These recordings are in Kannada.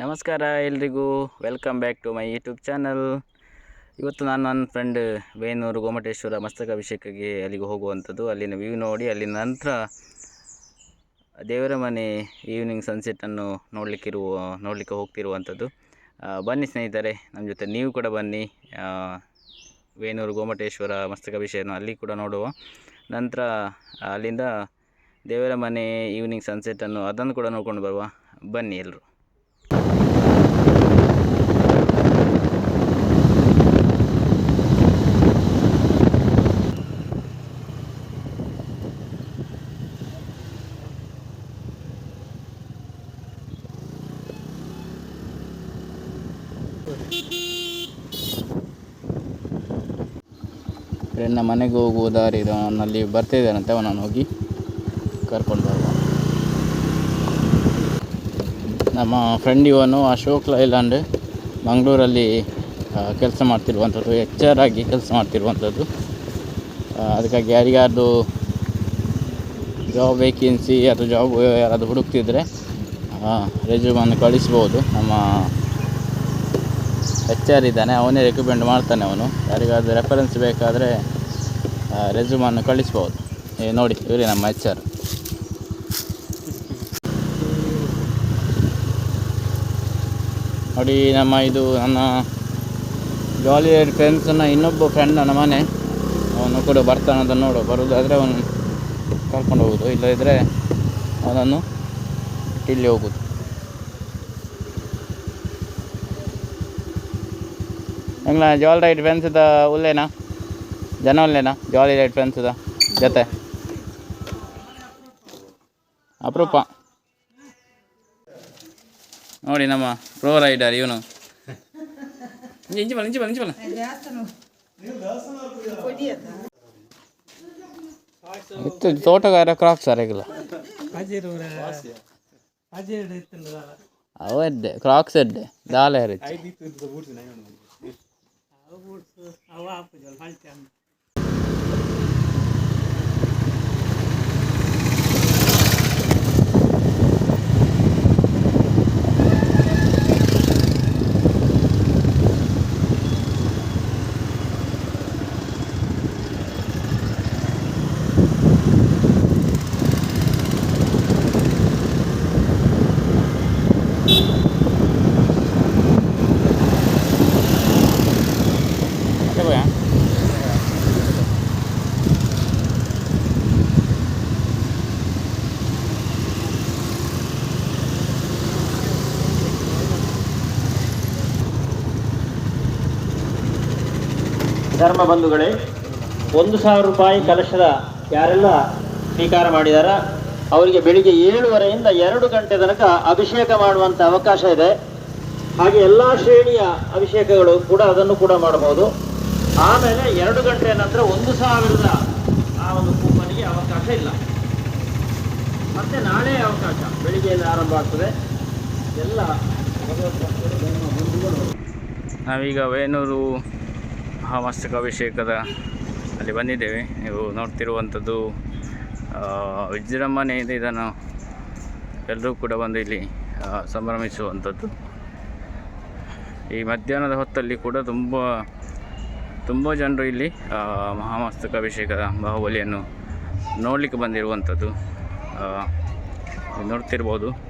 ನಮಸ್ಕಾರ ಎಲ್ರಿಗೂ. Welcome back to my YouTube channel ಇವತ್ತು ನಾನು ನನ್ನ ಫ್ರೆಂಡ್ ಬೇನೂರು ಗೋಮಟೇಶ್ವರ ಮಸ್ತಕಾಭಿಷೇಕಕ್ಕೆ ಅಲ್ಲಿಗೆ ಹೋಗುವಂಥದ್ದು. ಅಲ್ಲಿನ ವ್ಯೂ ನೋಡಿ ಅಲ್ಲಿನ ನಂತರ ದೇವರ ಮನೆ ಈವ್ನಿಂಗ್ ಸನ್ಸೆಟ್ಟನ್ನು ನೋಡಲಿಕ್ಕಿರುವ, ನೋಡಲಿಕ್ಕೆ ಹೋಗ್ತಿರುವಂಥದ್ದು. ಬನ್ನಿ ಸ್ನೇಹಿತರೆ ನಮ್ಮ ಜೊತೆ ನೀವು ಕೂಡ ಬನ್ನಿ. ವೇನೂರು ಗೋಮಟೇಶ್ವರ ಮಸ್ತಕಾಭಿಷೇಕನ ಅಲ್ಲಿ ಕೂಡ ನೋಡುವ. ನಂತರ ಅಲ್ಲಿಂದ ದೇವರ ಮನೆ ಈವ್ನಿಂಗ್ ಸನ್ಸೆಟ್ಟನ್ನು ಅದನ್ನು ಕೂಡ ನೋಡ್ಕೊಂಡು ಬರುವ. ಬನ್ನಿ ಎಲ್ಲರೂ ಫ್ರೆಂಡ್ನ ಮನೆಗೆ ಹೋಗುವ ದಾರಿ ಅವನಲ್ಲಿ ಬರ್ತಿದ್ದಾನಂತೆ, ಅವನನ್ನು ಹೋಗಿ ಕರ್ಕೊಂಡು ಬರುವ. ನಮ್ಮ ಫ್ರೆಂಡ್ ಇವನು ಅಶೋಕ್ ಲೈಲ್ಯಾಂಡ್, ಮಂಗಳೂರಲ್ಲಿ ಕೆಲಸ ಮಾಡ್ತಿರುವಂಥದ್ದು ಎಚ್ ಆರ್ ಆಗಿ ಕೆಲಸ ಮಾಡ್ತಿರುವಂಥದ್ದು ಅದಕ್ಕಾಗಿ ಯಾರಿಗಾದ್ರು ಜಾಬ್ ವೇಕೆನ್ಸಿ ಅಥವಾ ಜಾಬ್ ಯಾರಾದರೂ ಹುಡುಕ್ತಿದ್ರೆ ರೆಸ್ಯೂಮನ್ನು ಕಳಿಸ್ಬೋದು. ನಮ್ಮ ಎಚ್ ಆರ್ ಇದ್ದಾನೆ, ಅವನೇ ರೆಕಮೆಂಡ್ ಮಾಡ್ತಾನೆ ಅವನು. ಯಾರಿಗಾದ್ರೂ ರೆಫರೆನ್ಸ್ ಬೇಕಾದರೆ ರೆಸ್ಯೂಮನ್ನು ಕಳಿಸ್ಬೋದು. ಏ, ನೋಡಿ, ಇವರೇ ನಮ್ಮ ಎಚ್ ಆರ್ ನೋಡಿ, ನಮ್ಮ ಇದು ನನ್ನ ಜಾಲಿ ಫ್ರೆಂಡ್ಸನ್ನ ಇನ್ನೊಬ್ಬ ಫ್ರೆಂಡ್ ನನ್ನ ಮನೆ, ಅವನು ಕೂಡ ಬರ್ತಾನೆ ಬರ್ತಾನಂತ ನೋಡು. ಬರೋದಾದರೆ ಅವನು ಕರ್ಕೊಂಡು ಹೋಗೋದು. ಇಲ್ಲದಿದ್ದರೆ ಅವನನ್ನು ಇಲ್ಲಿ ಹೋಗೋದು. ಎಂಗ್ಲ ಜಾಲ್ ರೈಟ್ ಫ್ರೆಂಡ್ಸ್ದ ಉಲ್ಲೇನಾ ಜನ ಉಲ್ಲೇನಾ ಜಾಲಿ ರೈಟ್ ಫ್ರೆಂಡ್ಸ್ದ ಜೊತೆ ಅಪರೂಪ ನೋಡಿ ನಮ್ಮ ಪ್ರೋ ರೈಡರ್ ಇವನು ಇಂಚಿ ಬಲ್ಲ ಇಂಚಿ ಬಲ್ಲ ಇಂಚಿ ಬಲ್ಲ ಇತ್ತು ತೋಟಗಾರ ಕ್ರಾಕ್ಸ್ ಅರೆಗಿಲ್ಲ ಅವ ಎಡ್ಡೆ ಕ್ರಾಕ್ಸ್ ಎಡ್ಡೆ ದಾಲ अब आपको जलवान चाहिए ಧರ್ಮ ಬಂಧುಗಳೇ, ಒಂದು ಸಾವಿರ ರೂಪಾಯಿ ಕಲಶದ ಯಾರೆಲ್ಲ ಸ್ವೀಕಾರ ಮಾಡಿದಾರ, ಅವರಿಗೆ ಬೆಳಿಗ್ಗೆ ಏಳುವರೆಯಿಂದ ಎರಡು ಗಂಟೆ ತನಕ ಅಭಿಷೇಕ ಮಾಡುವಂತ ಅವಕಾಶ ಇದೆ. ಹಾಗೆ ಎಲ್ಲ ಶ್ರೇಣಿಯ ಅಭಿಷೇಕಗಳು ಕೂಡ ಅದನ್ನು ಕೂಡ ಮಾಡಬಹುದು. ಆಮೇಲೆ ಎರಡು ಗಂಟೆ ನಂತರ ಒಂದು ಸಾವಿರದ ಆ ಒಂದು ಕೂಪನಿಗೆ ಅವಕಾಶ ಇಲ್ಲ. ಮತ್ತೆ ನಾಳೆ ಅವಕಾಶ, ಬೆಳಿಗ್ಗೆಯಿಂದ ಆರಂಭ ಆಗ್ತದೆ. ಎಲ್ಲ ನಾವೀಗ ವೇಣೂರು ಮಸ್ತಕಾಭಿಷೇಕದ ಅಲ್ಲಿ ಬಂದಿದ್ದೇವೆ. ನೀವು ನೋಡ್ತಿರುವಂಥದ್ದು ವಿಜೃಂಭಣೆ ವಿಜೃಂಭಣೆಯಿಂದ ಇದನ್ನು ಎಲ್ಲರೂ ಕೂಡ ಬಂದು ಇಲ್ಲಿ ಸಂಭ್ರಮಿಸುವಂಥದ್ದು. ಈ ಮಧ್ಯಾಹ್ನದ ಹೊತ್ತಲ್ಲಿ ಕೂಡ ತುಂಬ ತುಂಬ ಜನರು ಇಲ್ಲಿ ಮಹಾಮಸ್ತಕ ಮಹಾಮಸ್ತಕಾಭಿಷೇಕದ ಬಾಹುಬಲಿಯನ್ನು ನೋಡಲಿಕ್ಕೆ ಬಂದಿರುವಂಥದ್ದು. ನೋಡ್ತಿರ್ಬೋದು.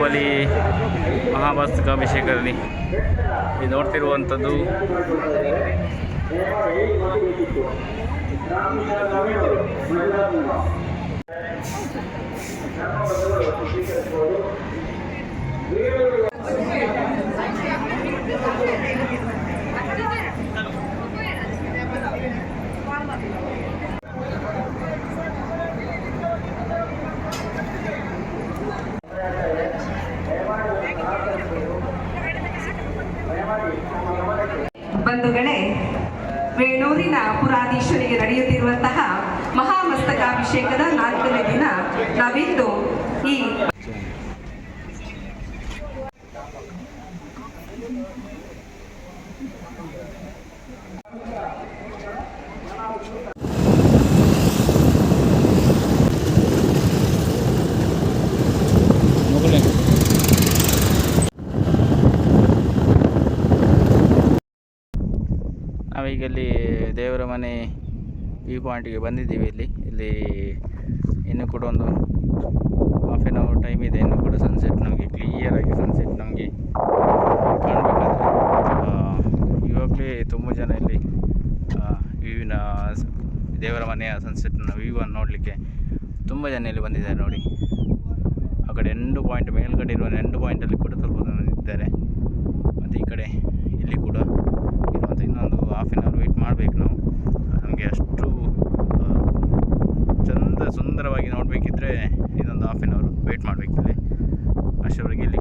ಬಾಹುಬಲಿ ಮಹಾಮಸ್ತಕಾಭಿಷೇಕದಲ್ಲಿ ಇದು ನೋಡ್ತಿರುವಂಥದ್ದು ಬೇಣೂರಿನ ಪುರಾಧೀಶ್ವರಿಗೆ ನಡೆಯುತ್ತಿರುವಂತಹ ಮಹಾಮಸ್ತಕಾಭಿಷೇಕದ ನಾಲ್ಕನೇ ದಿನ ನಾವಿಂದು ಈ ನಾವೀಗ ಇಲ್ಲಿ ದೇವರ ಮನೆ ವ್ಯೂ ಪಾಯಿಂಟಿಗೆ ಬಂದಿದ್ದೀವಿ ಇಲ್ಲಿ. ಇಲ್ಲಿ ಇನ್ನೂ ಕೂಡ ಒಂದು ಹಾಫ್ ಆನ್ ಅವರ್ ಟೈಮ್ ಇದೆ. ಇನ್ನೂ ಕೂಡ ಸನ್ಸೆಟ್ ನಮಗೆ ಕ್ಲಿಯರಾಗಿ ಸನ್ಸೆಟ್ ನಮಗೆ ಕಾಣಬೇಕಾದ್ರೆ. ಇವಾಗಲೇ ತುಂಬ ಜನ ಇಲ್ಲಿ ವ್ಯೂವಿನ ದೇವರ ಮನೆಯ ಸನ್ಸೆಟ್ನ ವ್ಯೂವನ್ನು ನೋಡಲಿಕ್ಕೆ ತುಂಬ ಜನ ಇಲ್ಲಿ ಬಂದಿದ್ದಾರೆ ನೋಡಿ. ಆ ಕಡೆ ಎಂಡು ಪಾಯಿಂಟ್ ಮೇಲ್ಗಡೆ ಇರುವ ಎಂಡು ಪಾಯಿಂಟಲ್ಲಿ ಕೂಡ ಸ್ವಲ್ಪ ಜನ ಇದ್ದಾರೆ. ಮತ್ತು ಈ ಕಡೆ ಇಲ್ಲಿ ಕೂಡ ಹಾಫ್ ಆನ್ ಅವರ್ ವೆಯ್ಟ್ ಮಾಡಬೇಕು ನಾವು. ನಮಗೆ ಅಷ್ಟು ಚಂದ ಸುಂದರವಾಗಿ ನೋಡಬೇಕಿದ್ರೆ ಇನ್ನೊಂದು ಹಾಫ್ ಆನ್ ಅವರ್ ವೆಯ್ಟ್ ಮಾಡಬೇಕಿಲ್ಲಿ. ಅಷ್ಟರವರೆಗೆ ಇಲ್ಲಿ